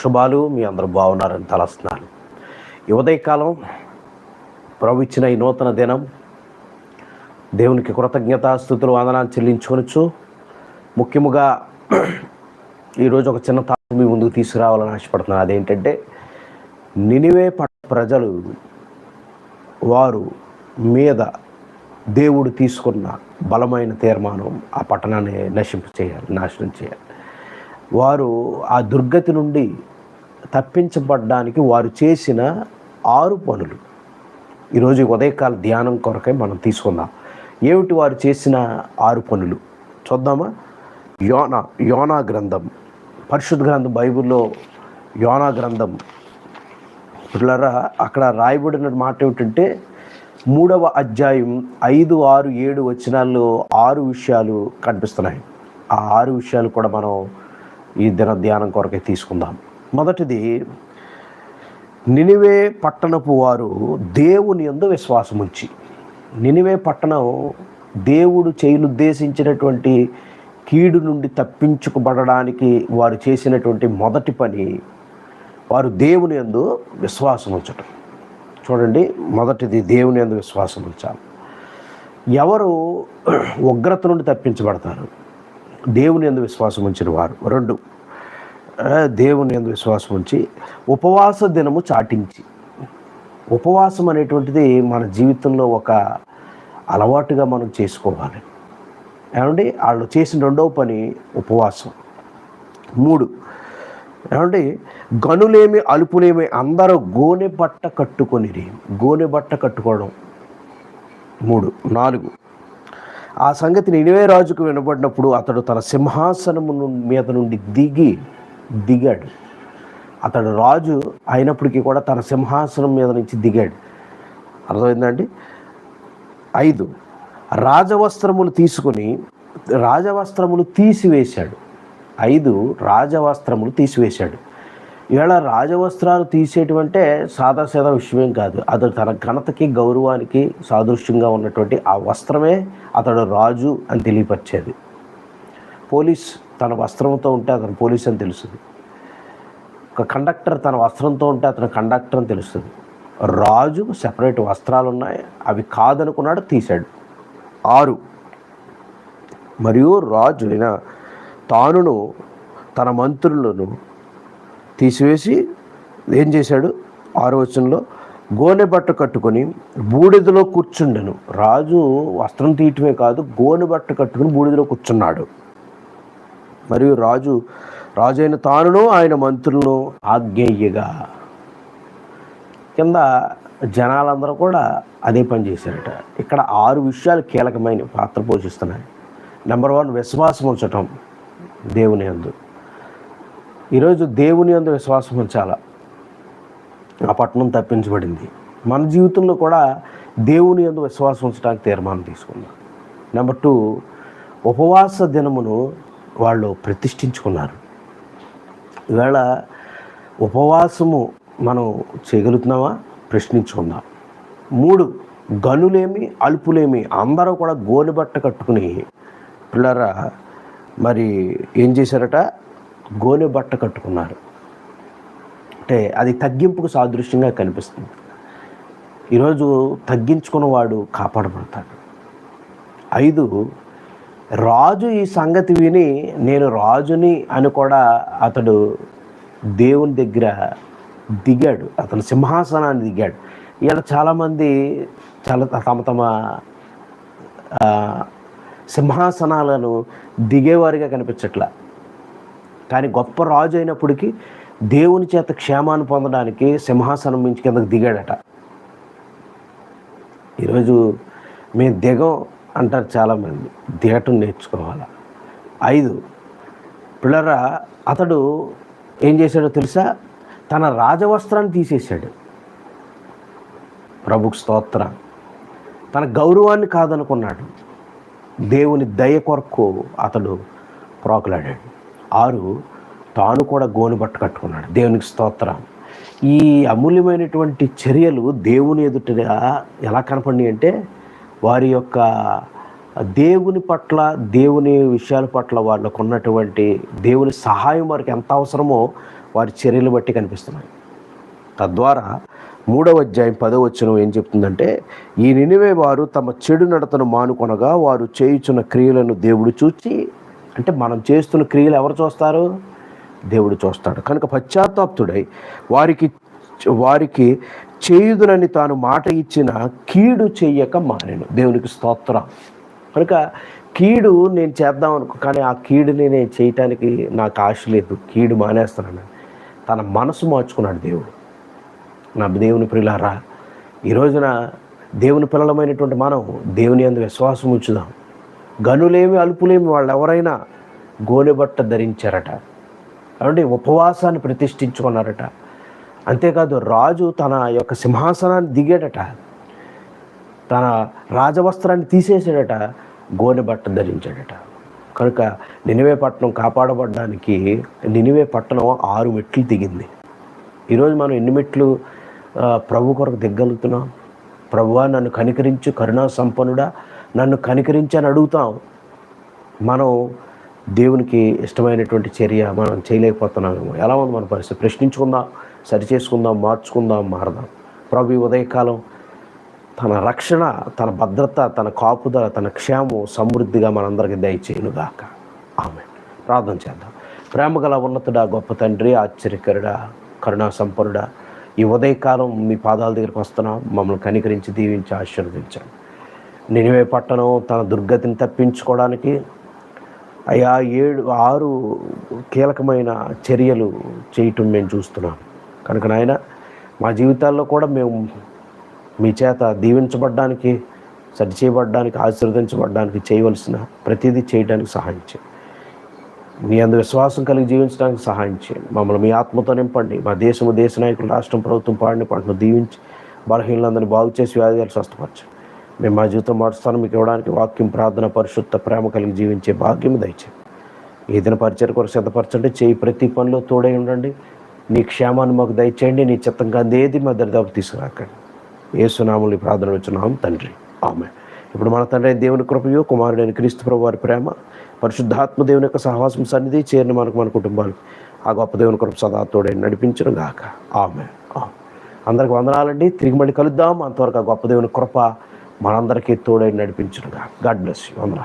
శుభాలు మీ అందరూ బాగున్నారని తలస్తున్నాను. ఈ ఉదయకాలం ప్రభు ఇచ్చిన ఈ నూతన దినం దేవునికి కృతజ్ఞత స్థుతులు వందనాలు చెల్లించుకొనొచ్చు ముఖ్యముగా ఈరోజు ఒక చిన్న తాపు మీ ముందుకు తీసుకురావాలని ఆశపడుతున్నాను. అదేంటంటే నినివే ప్రజలు వారు మీద దేవుడు తీసుకున్న బలమైన తీర్మానం ఆ పట్టణాన్ని నశింపు చేయాలి నాశనం చేయాలి. వారు ఆ దుర్గతి నుండి తప్పించబడ్డానికి వారు చేసిన ఆరు పనులు. ఈరోజు ఉదయకాల ధ్యానం కొరకై మనం తీసుకుందాం. ఏమిటి వారు చేసిన ఆరు పనులు? చూద్దామా? యోనా యోనా గ్రంథం. పరిశుద్ధ గ్రంథం బైబిల్లో యోనా గ్రంథం. పిల్లరా అక్కడ రాయబడిన మాట ఏమిటంటే మూడవ అధ్యాయం ఐదు ఆరు ఏడు వచనాల్లో ఆరు విషయాలు కనిపిస్తున్నాయి. ఆ ఆరు విషయాలు కూడా మనం ఈ దిన ధ్యానం కొరకే తీసుకుందాం. మొదటిది నినివే పట్టణపు వారు దేవుని యందు విశ్వాసం ఉంచి నినివే పట్టణం దేవుడు చేయనుద్దేశించినటువంటి కీడు నుండి తప్పించుకుబడడానికి వారు చేసినటువంటి మొదటి పని వారు దేవుని యందు విశ్వాసం ఉంచటం చూడండి మొదటిది దేవుని యందు విశ్వాసం ఉంచాలి ఎవరు ఉగ్రత నుండి తప్పించబడతారు? దేవుని ఎందు విశ్వాసం ఉంచిన వారు. రెండు దేవుని ఎందు విశ్వాసం ఉంచి ఉపవాస దినము చాటించి. ఉపవాసం అనేటువంటిది మన జీవితంలో ఒక అలవాటుగా మనం చేసుకోవాలి. ఏమండి? వాళ్ళు చేసిన రెండవ పని ఉపవాసం. మూడు ఏమండి? గనులేమి అలుపులేమి అందరూ గోనె బట్ట కట్టుకొని గోనె బట్ట కట్టుకోవడం. మూడు నాలుగు ఆ సంగతి నినివే రాజుకు వినబడినప్పుడు అతడు తన సింహాసనము ను- మీద నుండి దిగి దిగాడు. అతడు రాజు అయినప్పటికీ కూడా తన సింహాసనం మీద నుంచి దిగాడు. అర్థమైందండి? ఐదు. రాజవస్త్రములు తీసుకొని రాజవస్త్రములు తీసివేశాడు. ఐదు. రాజవస్త్రములు తీసివేశాడు. ఇవాళ రాజవస్త్రాలు తీసేటువంటి సాదాసీదా విషయమేం కాదు. అతడు తన ఘనతకి గౌరవానికి సాదృశ్యంగా ఉన్నటువంటి ఆ వస్త్రమే అతడు రాజు అని తెలియపరిచేది. పోలీస్ తన వస్త్రంతో ఉంటే అతను పోలీస్ అని తెలుస్తుంది. ఒక కండక్టర్ తన వస్త్రంతో ఉంటే అతను కండక్టర్ అని తెలుస్తుంది. రాజు సెపరేట్ వస్త్రాలు ఉన్నాయి. అవి కాదనుకున్నాడు తీశాడు. ఆరు. మరియు రాజు అయిన తానును తన మంత్రులను తీసివేసి ఏం చేశాడు? ఆరో వచనంలో గోనె బట్ట కట్టుకొని బూడిదలో కూర్చుండెను. రాజు వస్త్రం తీయటమే కాదు గోనె బట్ట కట్టుకుని బూడిదలో కూర్చున్నాడు. మరియు రాజు రాజైన తానును ఆయన మంత్రులను ఆజ్ఞేయగా కింద జనాలందరూ కూడా అదే పని చేశారట. ఇక్కడ ఆరు విషయాలు కీలకమైన పాత్ర పోషిస్తున్నాయి. నెంబర్ వన్ విశ్వాసం ఉంచటం దేవుని అందు. ఈరోజు దేవుని అందు విశ్వాసం ఉంచాల? ఆ పట్టణం తప్పించబడింది. మన జీవితంలో కూడా దేవుని అందు విశ్వాసం ఉంచడానికి తీర్మానం తీసుకుందాం. నెంబర్ టూ ఉపవాస దినమును వాళ్ళు ప్రతిష్ఠించుకున్నారు. ఈవేళ ఉపవాసము మనం చేయగలుగుతున్నామా? ప్రశ్నించుకుందాం. మూడు గనులేమి అలుపులేమి అందరూ కూడా గోలుబట్ట కట్టుకుని పిల్లరా మరి ఏం చేశారట? గోనె బట్ట కట్టుకున్నారు. అంటే అది తగ్గింపుకు సాదృశ్యంగా కనిపిస్తుంది. ఈరోజు తగ్గించుకున్నవాడు కాపాడబడతాడు. ఐదు రాజు ఈ సంగతి విని నేను రాజుని అని కూడా అతడు దేవుని దగ్గర దిగాడు. అతను సింహాసనాన్ని దిగాడు. ఇలా చాలామంది చాలా తమ తమ సింహాసనాలను దిగేవారిగా కనిపించట్లా. కానీ గొప్ప రాజు అయినప్పటికీ దేవుని చేత క్షేమాన్ని పొందడానికి సింహాసనం మించి కిందకు దిగాడట. ఈరోజు మేము దిగం అంటారు చాలామంది. దిగటం నేర్చుకోవాలి? ఐదు. పిల్లరా అతడు ఏం చేశాడో తెలుసా? తన రాజవస్త్రాన్ని తీసేశాడు. ప్రభుకు స్తోత్ర. తన గౌరవాన్ని కాదనుకున్నాడు. దేవుని దయ కొరకు అతడు ప్రోకలాడాడు ఆరు తాను కూడా గోనుబట్ట కట్టుకున్నాడు. దేవునికి స్తోత్రం. ఈ అమూల్యమైనటువంటి చర్యలు దేవుని ఎదుటగా ఎలా కనపడి అంటే వారి యొక్క దేవుని పట్ల దేవుని విషయాల పట్ల వాళ్ళకు ఉన్నటువంటి దేవుని సహాయం వారికి ఎంత అవసరమో వారి చర్యలు బట్టి కనిపిస్తున్నాయి. తద్వారా మూడవ అధ్యాయం పదవ వచ్చిన ఏం చెప్తుందంటే ఈ నినివే వారు తమ చెడు నడతను మానుకొనగా వారు చేయుచున్న క్రియలను దేవుడు చూచి అంటే మనం చేస్తున్న క్రియలు ఎవరు చూస్తారు? దేవుడు చూస్తాడు. కనుక పశ్చాత్తాప్తుడై వారికి వారికి చేయుదునని తాను మాట ఇచ్చిన కీడు చెయ్యక మానేను. దేవునికి స్తోత్రం. కనుక కీడు నేను చేద్దాం అనుకో కానీ ఆ కీడుని నేను చేయటానికి నాకు ఆశ లేదు. కీడు మానేస్తానని తన మనసు మార్చుకున్నాడు దేవుడు. నా దేవుని ప్రియులారా ఈ రోజున దేవుని పిల్లలమైనటువంటి మనం దేవుని అందు విశ్వాసం ఉంచుదాం. గనులేమి అలుపులేమి వాళ్ళు ఎవరైనా గోనెబట్ట ధరించారట. అంటే ఉపవాసాన్ని ప్రతిష్ఠించుకున్నారట. అంతేకాదు రాజు తన యొక్క సింహాసనాన్ని దిగాడట. తన రాజవస్త్రాన్ని తీసేసాడట గోనెబట్ట ధరించాడట. కనుక నినివే పట్టణం కాపాడబడడానికి నినివే పట్టణం ఆరు మెట్లు దిగింది. ఈరోజు మనం ఎన్ని మెట్లు ప్రభు కొరకు దిగ్గలుగుతున్నాం ప్రభువా నన్ను కనికరించు కరుణా సంపన్నుడా నన్ను కనికరించని అని అడుగుతాం. మనం దేవునికి ఇష్టమైనటువంటి చర్య మనం చేయలేకపోతున్నామేమో. ఎలా ఉంది మన పరిస్థితి? ప్రశ్నించుకుందాం సరి చేసుకుందాం మార్చుకుందాం మారదాం. ప్రభు ఈ ఉదయకాలం తన రక్షణ తన భద్రత తన కాపుదల తన క్షేమం సమృద్ధిగా మనందరికీ దయచేయునుగాక. ఆమె ప్రార్థన చేద్దాం. ప్రేమగల ఉన్నతుడా గొప్ప తండ్రి ఆశ్చర్యకరుడా కరుణా సంపన్నుడా ఈ ఉదయకాలం మీ పాదాల దగ్గరికి వస్తున్నాం. మమ్మల్ని కనికరించి దీవించి ఆశీర్వదించండి. నినివే పట్టణం తన దుర్గతిని తప్పించుకోవడానికి. అయా ఏడు ఆరు కీలకమైన చర్యలు చేయటం మేము చూస్తున్నాం. కనుక నాయన మా జీవితాల్లో కూడా మేము మీ చేత దీవించబడ్డానికి సరిచేయబడ్డానికి ఆశీర్వదించబడ్డానికి చేయవలసిన ప్రతిదీ చేయడానికి సహాయం చేయండి. మీ అందు విశ్వాసం కలిగి జీవించడానికి సహాయం చేయండి. మమ్మల్ని మీ ఆత్మతో నింపండి. మా దేశము దేశ నాయకులు రాష్ట్రం ప్రభుత్వం పాడిని పంటను దీవించి బలహీనలందరినీ బాగు చేసి వ్యాధి స్వస్థపరచండి. మేము మా జీవితం మారుస్తాను మీకు ఇవ్వడానికి వాక్యం ప్రార్థన పరిశుద్ధ ప్రేమ కలిగి జీవించే భాగ్యం దయచే ఏదైనా పరిచయం కొరకు సిద్ధపరచండి చేయి ప్రతి పనిలో తోడై ఉండండి. నీ క్షేమాన్ని మాకు దయచేయండి నీ చిత్తంగా అందేది మా దరిదాపు తీసుకురాకండి. ఏసునాములు ప్రార్థన వచ్చున్నాం తండ్రి. ఆమె ఇప్పుడు మన తండ్రి దేవుని కృపయో కుమారుడైన క్రీస్తు ప్రభు వారి ప్రేమ పరిశుద్ధాత్మ దేవుని యొక్క సహవాసం సన్నిధి చేరిన మనకు మన కుటుంబాలు ఆ గొప్ప దేవుని కృప సదా తోడై నడిపించను గాక. ఆమె ఆమె. అందరికి వందనాలండి. తిరిగి మళ్ళీ కలుద్దాం. అంతవరకు ఆ గొప్ప దేవుని కృప మనందరికీ తోడై నడిపించుగా గాడ్ బ్లెస్ యూ అందరూ